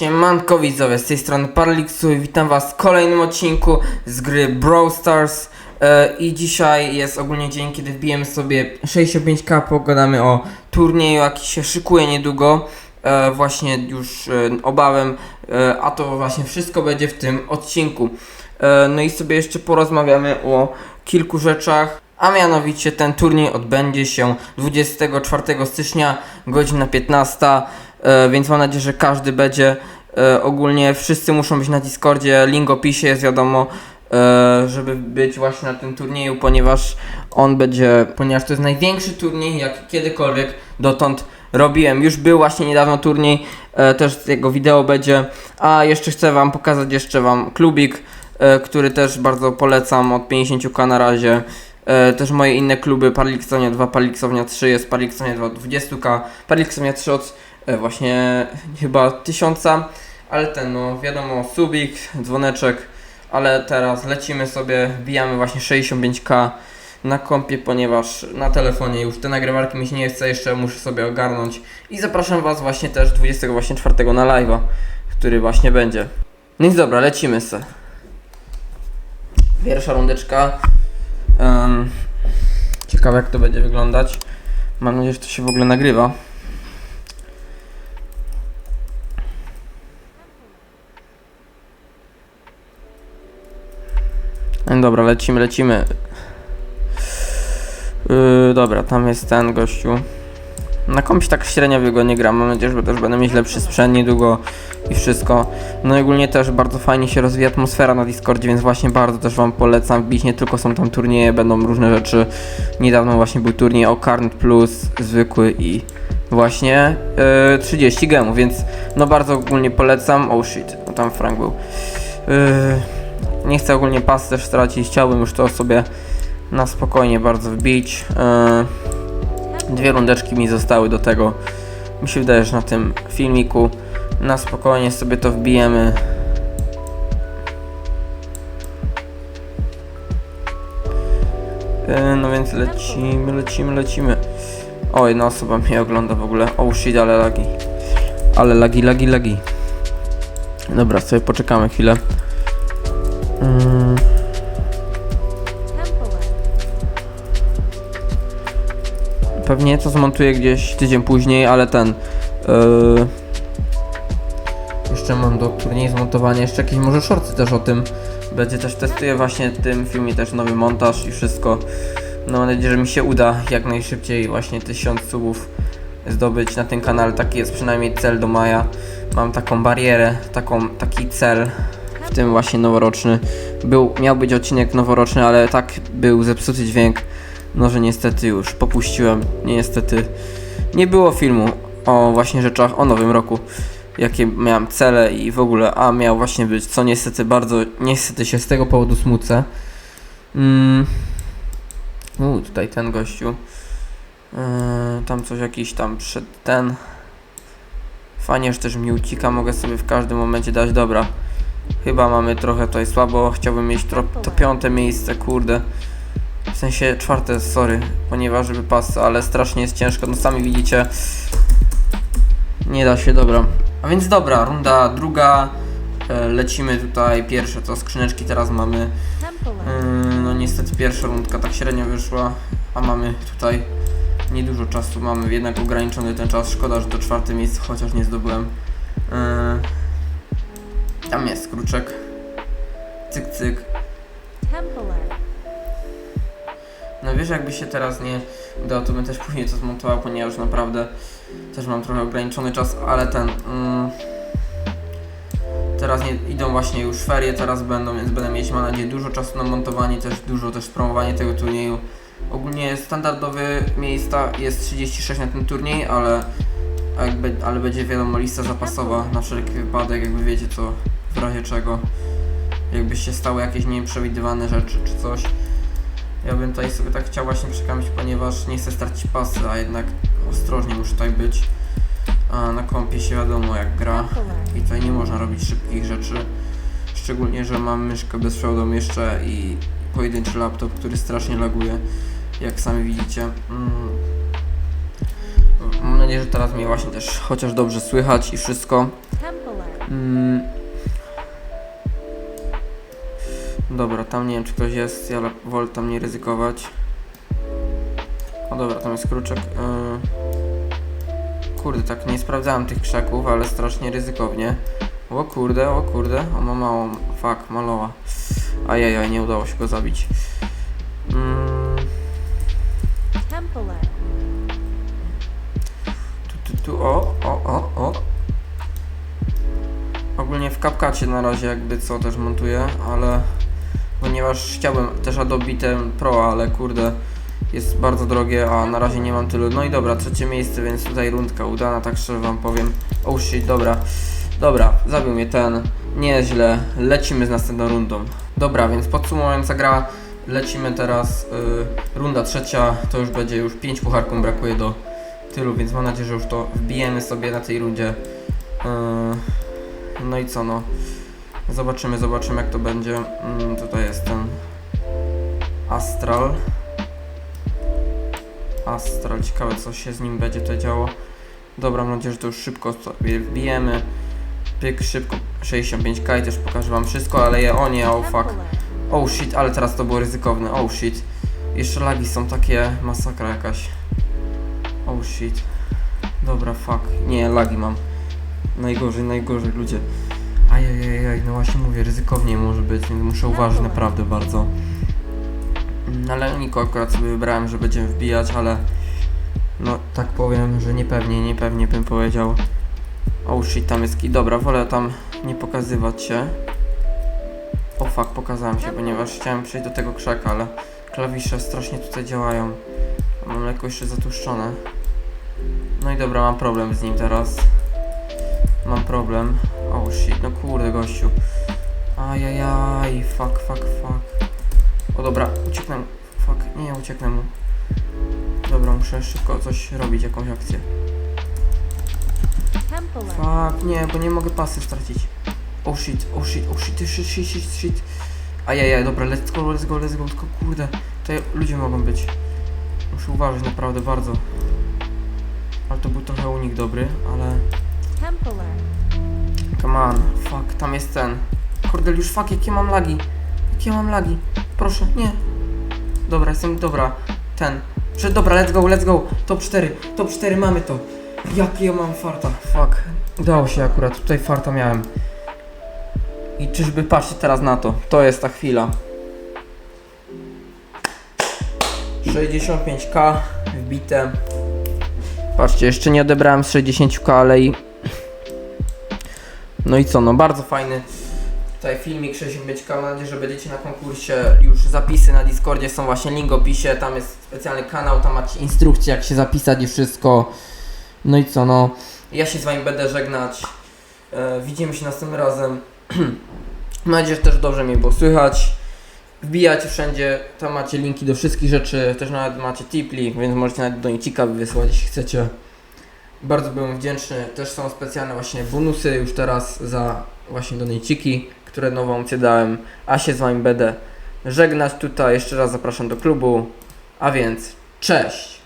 Siemanko widzowie, z tej strony Paralixu i witam was w kolejnym odcinku z gry Brawl Stars. E, i dzisiaj jest ogólnie dzień, kiedy wbijemy sobie 65k, pogadamy o turnieju, jaki się szykuje niedługo, e, właśnie już e, obawem, a to właśnie wszystko będzie w tym odcinku. No i sobie jeszcze porozmawiamy o kilku rzeczach, a mianowicie ten turniej odbędzie się 24 stycznia, godzina 15, e, więc mam nadzieję, że każdy będzie. E, ogólnie wszyscy muszą być na Discordzie, link opisie jest wiadomo, e, żeby być właśnie na tym turnieju, ponieważ on będzie, ponieważ to jest największy turniej, jak kiedykolwiek dotąd robiłem. Już był właśnie niedawno turniej, e, też jego wideo będzie, a jeszcze chcę wam pokazać jeszcze wam klubik, e, który też bardzo polecam od 50k na razie. E, też moje inne kluby, Parliksonia 2, Parliksonia 3, jest Parliksonia 2 od 20k, Parliksonia 3 od e, właśnie chyba 1000, ale ten no wiadomo, subik, dzwoneczek, ale teraz lecimy sobie, wbijamy właśnie 65k na kompie, ponieważ na telefonie już te nagrywarki mi się nie chce, jeszcze muszę sobie ogarnąć i zapraszam was właśnie też 24 na live'a, który właśnie będzie. No więc dobra, lecimy se. Pierwsza rundeczka. Em, ciekawe jak to będzie wyglądać. Mam nadzieję, że to się w ogóle nagrywa. Dobra, lecimy, lecimy. Yy, dobra, tam jest ten gościu. Na komś tak średnio go nie gram. Mam nadzieję, że też będę mieć lepszy sprzęt niedługo i wszystko. No i ogólnie też bardzo fajnie się rozwija atmosfera na Discordzie, więc właśnie bardzo też Wam polecam wbić. Nie tylko są tam turnieje, będą różne rzeczy. Niedawno właśnie był turniej o Carnet Plus, zwykły i właśnie yy, 30 gemów, więc no bardzo ogólnie polecam. Oh shit, no tam Frank był. Yy, nie chcę ogólnie pas też stracić, chciałbym już to sobie na spokojnie bardzo wbić. Yy, dwie rundeczki mi zostały do tego. Mi się wydaje, że na tym filmiku na spokojnie sobie to wbijemy. Yy, no więc lecimy, lecimy, lecimy. O, jedna osoba mnie ogląda w ogóle. Oh shit, ale lagi. Ale lagi, lagi, lagi. Dobra, sobie poczekamy chwilę. Pewnie to zmontuję gdzieś tydzień później, ale ten. Yy, jeszcze mam do turnieju zmontowania jeszcze jakieś może shorty też o tym. Będzie też testuję właśnie w tym filmie też nowy montaż i wszystko. No mam nadzieję, że mi się uda jak najszybciej właśnie 1000 subów zdobyć na tym kanale. Taki jest przynajmniej cel do maja. Mam taką barierę, taką, taki cel w tym właśnie noworoczny. Był, miał być odcinek noworoczny, ale tak był zepsuty dźwięk. No, że niestety już popuściłem. Niestety nie było filmu o właśnie rzeczach o nowym roku. Jakie miałem cele i w ogóle, a miał właśnie być, co niestety bardzo, niestety się z tego powodu smucę. Mm. U, tutaj ten gościu. Yy, tam coś jakiś tam przed ten. Fajnie, że też mi ucika, mogę sobie w każdym momencie dać, dobra. Chyba mamy trochę tutaj słabo, chciałbym mieć to piąte miejsce, kurde. W sensie czwarte, sorry, ponieważ żeby pas, ale strasznie jest ciężko, no sami widzicie. Nie da się, dobra. A więc dobra, runda druga. E, lecimy tutaj, pierwsze to skrzyneczki teraz mamy. Yy, no niestety pierwsza rundka tak średnio wyszła, a mamy tutaj niedużo czasu, mamy jednak ograniczony ten czas, szkoda, że do czwarte miejsce chociaż nie zdobyłem. Yy, tam jest kruczek. Cyk, cyk. No wiesz, jakby się teraz nie udało, to bym też później to zmontował, ponieważ naprawdę też mam trochę ograniczony czas, ale ten... Mm, teraz nie, idą właśnie już ferie, teraz będą, więc będę mieć, mam nadzieję, dużo czasu na montowanie, też dużo też promowanie tego turnieju. Ogólnie standardowy miejsca jest 36 na ten turniej, ale, jakby, ale będzie wiadomo lista zapasowa na wszelki wypadek, jakby wiecie co, w razie czego. Jakby się stały jakieś nieprzewidywane rzeczy czy coś. Ja bym tutaj sobie tak chciał właśnie przekamać, ponieważ nie chcę stracić pasy, a jednak ostrożnie muszę tutaj być. A na kompie się wiadomo jak gra i tutaj nie można robić szybkich rzeczy. Szczególnie, że mam myszkę bez jeszcze i pojedynczy laptop, który strasznie laguje, jak sami widzicie. Mm. Mam nadzieję, że teraz mnie właśnie też chociaż dobrze słychać i wszystko. Dobra, tam nie wiem czy ktoś jest, ale wolę tam nie ryzykować. O dobra, tam jest kruczek. Yy. Kurde, tak nie sprawdzałem tych krzaków, ale strasznie ryzykownie. O kurde, o kurde, on ma małą, fuck, maloła. Ajajaj, nie udało się go zabić. Mm. Tu, tu, tu, o, o, o, o. Ogólnie w CapCutie na razie jakby co też montuję, ale ponieważ chciałbym też Adobe ten Pro, ale kurde jest bardzo drogie, a na razie nie mam tylu. No i dobra, trzecie miejsce, więc tutaj rundka udana, tak szczerze wam powiem. Oh shit, dobra. Dobra, zabił mnie ten. Nieźle. Lecimy z następną rundą. Dobra, więc podsumowując gra, lecimy teraz. y, runda trzecia, to już będzie już 5 pucharków brakuje do tylu, więc mam nadzieję, że już to wbijemy sobie na tej rundzie. Yy, no i co no. Zobaczymy, zobaczymy jak to będzie. Mm, tutaj jest ten Astral. Astral, ciekawe co się z nim będzie to działo. Dobra, mam nadzieję, że to już szybko sobie wbijemy. Pyk, szybko 65k i też pokażę wam wszystko, ale ja, o nie, oh fuck. Oh shit, ale teraz to było ryzykowne. Oh shit. Jeszcze lagi są takie masakra jakaś. Oh shit. Dobra, fuck. Nie, lagi mam. Najgorzej, najgorzej, ludzie. Ajajajaj, no właśnie mówię, ryzykownie może być, więc muszę uważać naprawdę bardzo. Mm, Ale Niko akurat sobie wybrałem, że będziemy wbijać, ale no tak powiem, że niepewnie, niepewnie bym powiedział. Oh shit, tam jest ki. Dobra, wolę tam nie pokazywać się. O fuck, pokazałem się, ponieważ chciałem przejść do tego krzaka, ale klawisze strasznie tutaj działają. Mam lekko jeszcze zatuszczone. No i dobra, mam problem z nim teraz. Mam problem. Oh shit, no kurde gościu. Ajajaj, fuck, fuck, fuck. O dobra, ucieknę mu. Fuck, nie, ucieknę mu. Dobra, muszę szybko coś robić, jakąś akcję. Fuck, nie, bo nie mogę pasy stracić. Oh shit, oh shit, oh shit, shit, shit, shit, shit. Ajajaj, dobra, let's go, let's go, let's go, tylko kurde, tutaj ludzie mogą być. Muszę uważać naprawdę bardzo. Ale to był trochę unik dobry, ale... Come on, fuck, tam jest ten. Kordeliusz, fuck, jakie mam lagi. Jakie mam lagi. Proszę, nie. Dobra, jestem, dobra. Ten. Prze dobra, let's go, let's go. Top 4, top 4, mamy to. Jakie ja mam farta. Fuck. Udało się akurat, tutaj farta miałem. I czyżby, patrzcie teraz na to. To jest ta chwila. 65k wbite. Patrzcie, jeszcze nie odebrałem z 60k, ale i no i co, no bardzo fajny tutaj filmik 65k, mam nadzieję, że będziecie na konkursie, już zapisy na Discordzie są właśnie link w opisie, tam jest specjalny kanał, tam macie instrukcję jak się zapisać i wszystko. No i co, no, ja się z wami będę żegnać, e, widzimy się następnym razem, mam nadzieję, że też dobrze mnie było słychać. Wbijajcie wszędzie, tam macie linki do wszystkich rzeczy, też nawet macie tipli, więc możecie nawet do nicika wysłać, jeśli chcecie. Bardzo byłem wdzięczny. Też są specjalne właśnie bonusy już teraz za właśnie donejciki, które nową opcję dałem. A się z wami będę żegnać tutaj. Jeszcze raz zapraszam do klubu. A więc cześć!